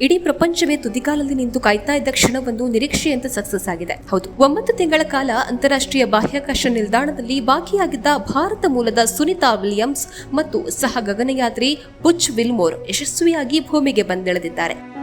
ಇಡೀ ಪ್ರಪಂಚವೇ ತುದಿಗಾಲಲ್ಲಿ ನಿಂತು ಕಾಯ್ತಾ ಇದ್ದ ಕ್ಷಣವೊಂದು ನಿರೀಕ್ಷೆಯಂತೆ ಸಕ್ಸಸ್ ಆಗಿದೆ. ಹೌದು. ಒಂಬತ್ತು ತಿಂಗಳ ಕಾಲ ಅಂತಾರಾಷ್ಟ್ರೀಯ ಬಾಹ್ಯಾಕಾಶ ನಿಲ್ದಾಣದಲ್ಲಿ ಬಾಕಿಯಾಗಿದ್ದ ಭಾರತ ಮೂಲದ ಸುನಿತಾ ವಿಲಿಯಮ್ಸ್ ಮತ್ತು ಸಹ ಗಗನಯಾತ್ರಿ ಬುಚ್ ವಿಲ್ಮೋರ್ ಯಶಸ್ವಿಯಾಗಿ ಭೂಮಿಗೆ ಬಂದಿಳಿದಿದ್ದಾರೆ.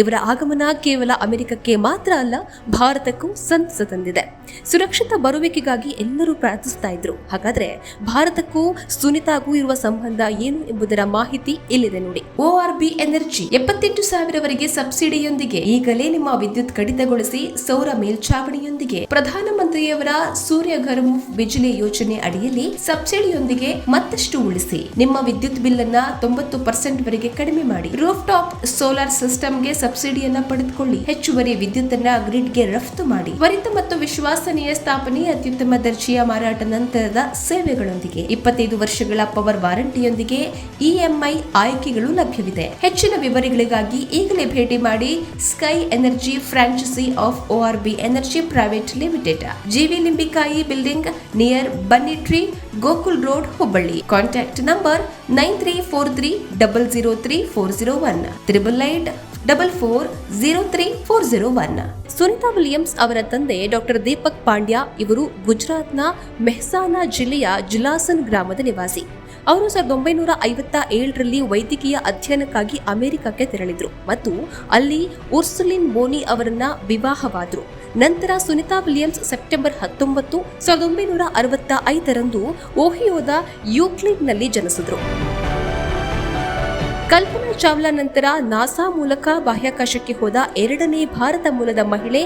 ಇವರ ಆಗಮನ ಕೇವಲ ಅಮೆರಿಕಕ್ಕೆ ಮಾತ್ರ ಅಲ್ಲ, ಭಾರತಕ್ಕೂ ಸಂತಸ ತಂದಿದೆ. ಸುರಕ್ಷಿತ ಬರುವಿಕೆಗಾಗಿ ಎಲ್ಲರೂ ಪ್ರಾರ್ಥಿಸ್ತಾ ಇದ್ರು. ಹಾಗಾದ್ರೆ ಭಾರತಕ್ಕೂ ಸುನಿತಾಗೂ ಇರುವ ಸಂಬಂಧ ಏನು ಎಂಬುದರ ಮಾಹಿತಿ ಇಲ್ಲಿದೆ ನೋಡಿ. ಆರ್ ಬಿ ಎನರ್ಜಿ ಎಪ್ಪತ್ತೆಂಟು ಸಾವಿರವರೆಗೆ ಸಬ್ಸಿಡಿಯೊಂದಿಗೆ ಈಗಲೇ ನಿಮ್ಮ ವಿದ್ಯುತ್ ಕಡಿತಗೊಳಿಸಿ ಸೌರ ಮೇಲ್ಛಾವಣಿಯೊಂದಿಗೆ ಪ್ರಧಾನಮಂತ್ರಿಯವರ ಸೂರ್ಯ ಘರ್ ಬಿಜಿಲಿ ಯೋಜನೆ ಅಡಿಯಲ್ಲಿ ಸಬ್ಸಿಡಿಯೊಂದಿಗೆ ಮತ್ತಷ್ಟು ಉಳಿಸಿ. ನಿಮ್ಮ ವಿದ್ಯುತ್ ಬಿಲ್ ಅನ್ನ ತೊಂಬತ್ತು ಪರ್ಸೆಂಟ್ ವರೆಗೆ ಕಡಿಮೆ ಮಾಡಿ. ರೂಫ್ ಟಾಪ್ ಸೋಲಾರ್ ಸಿಸ್ಟಮ್ಗೆ ಸಬ್ಸಿಡಿಯನ್ನ ಪಡೆದುಕೊಳ್ಳಿ. ಹೆಚ್ಚುವರಿ ವಿದ್ಯುತ್ ಅನ್ನ ಗ್ರಿಡ್ಗೆ ರಫ್ತು ಮಾಡಿ. ತ್ವರಿತ ಮತ್ತು ವಿಶ್ವಾಸನೀಯ ಸ್ಥಾಪನೆ ಅತ್ಯುತ್ತಮ ದರ್ಜೆಯ ಮಾರಾಟ ನಂತರದ ಸೇವೆಗಳೊಂದಿಗೆ ಇಪ್ಪತ್ತೈದು ವರ್ಷಗಳ ಪವರ್ ವಾರಂಟಿಯೊಂದಿಗೆ ಇಎಂಐ ಆಯ್ಕೆಗಳು ಲಭ್ಯವಿದೆ. ಹೆಚ್ಚಿನ ವಿವರಗಳಿಗಾಗಿ ಈಗಲೇ ಭೇಟಿ ಮಾಡಿ sky energy franchise of ORB energy private limited. GV Limbikai building near ಬನ್ನಿ tree, Gokul road, Hubballi. Contact number nine three four three double zero three four zero one. Triple eight double four zero three four zero one Sunita Williams ಅವರ ತಂದೆ doctor Deepak Pandya ಇವರು ಗುಜರಾತ್ನ ಮೆಹ್ಸಾನಾ ಜಿಲ್ಲೆಯ ಜುಲಾಸನ್ ಗ್ರಾಮದ ನಿವಾಸಿ. ಅವರು ಸಾವಿರದ ಒಂಬೈನೂರ ಐವತ್ತ ಏಳರಲ್ಲಿ ವೈದ್ಯಕೀಯ ಅಧ್ಯಯನಕ್ಕಾಗಿ ಅಮೆರಿಕಕ್ಕೆ ತೆರಳಿದ್ರು ಮತ್ತು ಅಲ್ಲಿ ಉರ್ಸುಲಿನ್ ಬೋನಿ ಅವರನ್ನ ವಿವಾಹವಾದರು. ನಂತರ ಸುನಿತಾ ವಿಲಿಯಮ್ಸ್ ಸೆಪ್ಟೆಂಬರ್ ಹತ್ತೊಂಬತ್ತು ಸಾವಿರದ ಒಂಬೈನೂರ ಅರವತ್ತ ಐದರಂದು ಓಹಿಯೋದ ಯೂಕ್ಲಿಡ್ನಲ್ಲಿ ಜನಿಸಿದ್ರು. ಕಲ್ಪನಾ ಚಾವ್ಲಾ ನಂತರ ನಾಸಾ ಮೂಲಕ ಬಾಹ್ಯಾಕಾಶಕ್ಕೆ ಹೋದ ಎರಡನೇ ಭಾರತ ಮೂಲದ ಮಹಿಳೆ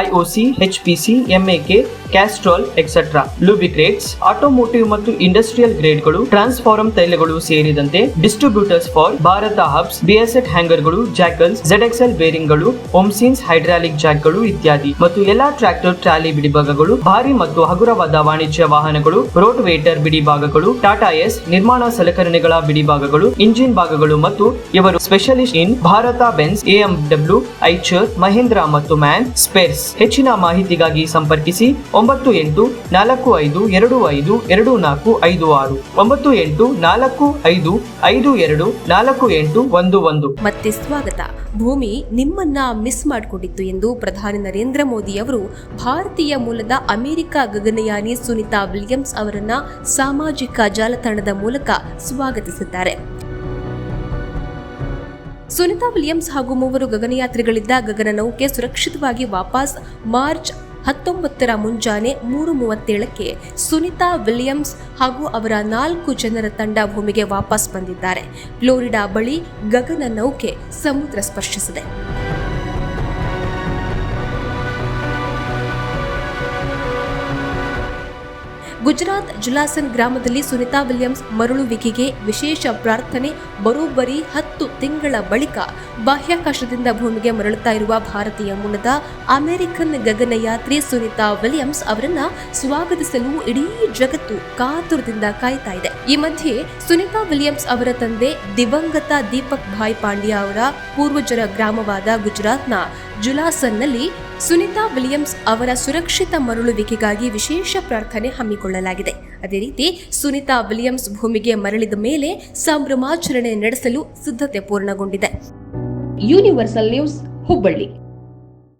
IOC, HPC, MAK, Castrol, etcetera. ಲೂಬಿಗ್ರೇಡ್ಸ್ automotive ಮತ್ತು ಇಂಡಸ್ಟ್ರಿಯಲ್ ಗ್ರೇಡ್ಗಳು ಟ್ರಾನ್ಸ್ಫಾರ್ಮ್ ತೈಲಗಳು ಸೇರಿದಂತೆ ಡಿಸ್ಟ್ರಿಬ್ಯೂಟರ್ಸ್ ಫಾರ್ ಭಾರತ ಹಬ್ಸ್, ಬಿಎಸ್ಎಟ್ ಹ್ಯಾಂಗರ್ಗಳು, ಜಾಕಲ್ಸ್ ಜೆಡೆಕ್ಸೆಲ್ ಬೇರಿಂಗ್ಗಳು ಓಮ್ಸಿನ್ಸ್ ಹೈಡ್ರಾಲಿಕ್ ಜಾಕ್ಗಳು ಇತ್ಯಾದಿ. ಮತ್ತು ಎಲ್ಲಾ ಟ್ರ್ಯಾಕ್ಟರ್, ಟ್ರಾಲಿ ಬಿಡಿಭಾಗಗಳು ಭಾರಿ ಮತ್ತು ಹಗುರವಾದ ವಾಣಿಜ್ಯ ವಾಹನಗಳು ರೋಡ್ ವೇಟರ್ ಬಿಡಿಭಾಗಗಳು ಟಾಟಾ ಎಸ್ ನಿರ್ಮಾಣ ಸಲಕರಣೆಗಳ ಬಿಡಿಭಾಗಗಳು ಇಂಜಿನ್ ಭಾಗಗಳು ಮತ್ತು ಇವರು specialist in Bharat Benz AMW Eicher, Mahindra ಮತ್ತು ಮ್ಯಾನ್ ಸ್ಪೇರ್ಸ್. ಹೆಚ್ಚಿನ ಮಾಹಿತಿಗಾಗಿ ಸಂಪರ್ಕಿಸಿ ಒಂಬತ್ತು ಎಂಟು ನಾಲ್ಕು ಐದು ಎರಡು ಐದು ಎರಡು ನಾಲ್ಕು ಐದು ಆರು. ಒಂಬತ್ತು ಎಂಟು ನಾಲ್ಕು ಐದು ಐದು ಎರಡು ನಾಲ್ಕು ಎಂಟು ಒಂದು ಒಂದು. ಮತ್ತೆ ಸ್ವಾಗತ. ಭೂಮಿ ನಿಮ್ಮನ್ನ ಮಿಸ್ ಮಾಡಿಕೊಂಡಿತ್ತು ಎಂದು ಪ್ರಧಾನಿ ನರೇಂದ್ರ ಮೋದಿ ಅವರು ಭಾರತೀಯ ಮೂಲದ ಅಮೆರಿಕ ಗಗನಯಾನಿ ಸುನಿತಾ ವಿಲಿಯಮ್ಸ್ ಅವರನ್ನ ಸಾಮಾಜಿಕ ಜಾಲತಾಣದ ಮೂಲಕ ಸ್ವಾಗತಿಸಿದ್ದಾರೆ. ಸುನಿತಾ ವಿಲಿಯಮ್ಸ್ ಹಾಗೂ ಮೂವರು ಗಗನಯಾತ್ರಿಗಳಿದ್ದ ಗಗನ ನೌಕೆ ಸುರಕ್ಷಿತವಾಗಿ ವಾಪಸ್ ಮಾರ್ಚ್ ಹತ್ತೊಂಬತ್ತರ ಮುಂಜಾನೆ ಮೂರು ಮೂವತ್ತೇಳಕ್ಕೆ ಸುನಿತಾ ವಿಲಿಯಮ್ಸ್ ಹಾಗೂ ಅವರ ನಾಲ್ಕು ಜನರ ತಂಡ ಭೂಮಿಗೆ ವಾಪಸ್ ಬಂದಿದ್ದಾರೆ. ಫ್ಲೋರಿಡಾ ಬಳಿ ಗಗನ ನೌಕೆ ಸಮುದ್ರ ಸ್ಪರ್ಶಿಸಿದೆ. ಗುಜರಾತ್ ಜುಲಾಸನ್ ಗ್ರಾಮದಲ್ಲಿ ಸುನಿತಾ ವಿಲಿಯಮ್ಸ್ ಮರಳುವಿಕೆಗೆ ವಿಶೇಷ ಪ್ರಾರ್ಥನೆ ಬರೋಬ್ಬರಿ ಹತ್ತು ತಿಂಗಳ ಬಳಿಕ ಬಾಹ್ಯಾಕಾಶದಿಂದ ಭೂಮಿಗೆ ಮರಳುತ್ತಾ ಇರುವ ಭಾರತೀಯ ಮೂಲದ ಅಮೆರಿಕನ್ ಗಗನಯಾತ್ರಿ ಸುನಿತಾ ವಿಲಿಯಮ್ಸ್ ಅವರನ್ನ ಸ್ವಾಗತಿಸಲು ಇಡೀ ಜಗತ್ತು ಕಾತುರದಿಂದ ಕಾಯ್ತಾ ಇದೆ. ಈ ಮಧ್ಯೆ ಸುನಿತಾ ವಿಲಿಯಮ್ಸ್ ಅವರ ತಂದೆ ದಿವಂಗತ ದೀಪಕ್ ಭಾಯ್ ಪಾಂಡ್ಯ ಅವರ ಪೂರ್ವಜರ ಗ್ರಾಮವಾದ ಗುಜರಾತ್ನ ಜುಲಾಸನ್ನಲ್ಲಿ ಸುನಿತಾ ವಿಲಿಯಮ್ಸ್ ಅವರ ಸುರಕ್ಷಿತ ಮರಳುವಿಕೆಗಾಗಿ ವಿಶೇಷ ಪ್ರಾರ್ಥನೆ ಹಮ್ಮಿಕೊಳ್ಳಲಾಗಿದೆ. ಅದೇ ರೀತಿ ಸುನಿತಾ ವಿಲಿಯಮ್ಸ್ ಭೂಮಿಗೆ ಮರಳಿದ ಮೇಲೆ ಸಂಭ್ರಮಾಚರಣೆ ನಡೆಸಲು ಸಿದ್ಧತೆ ಪೂರ್ಣಗೊಂಡಿದೆ. Universal news Hubballi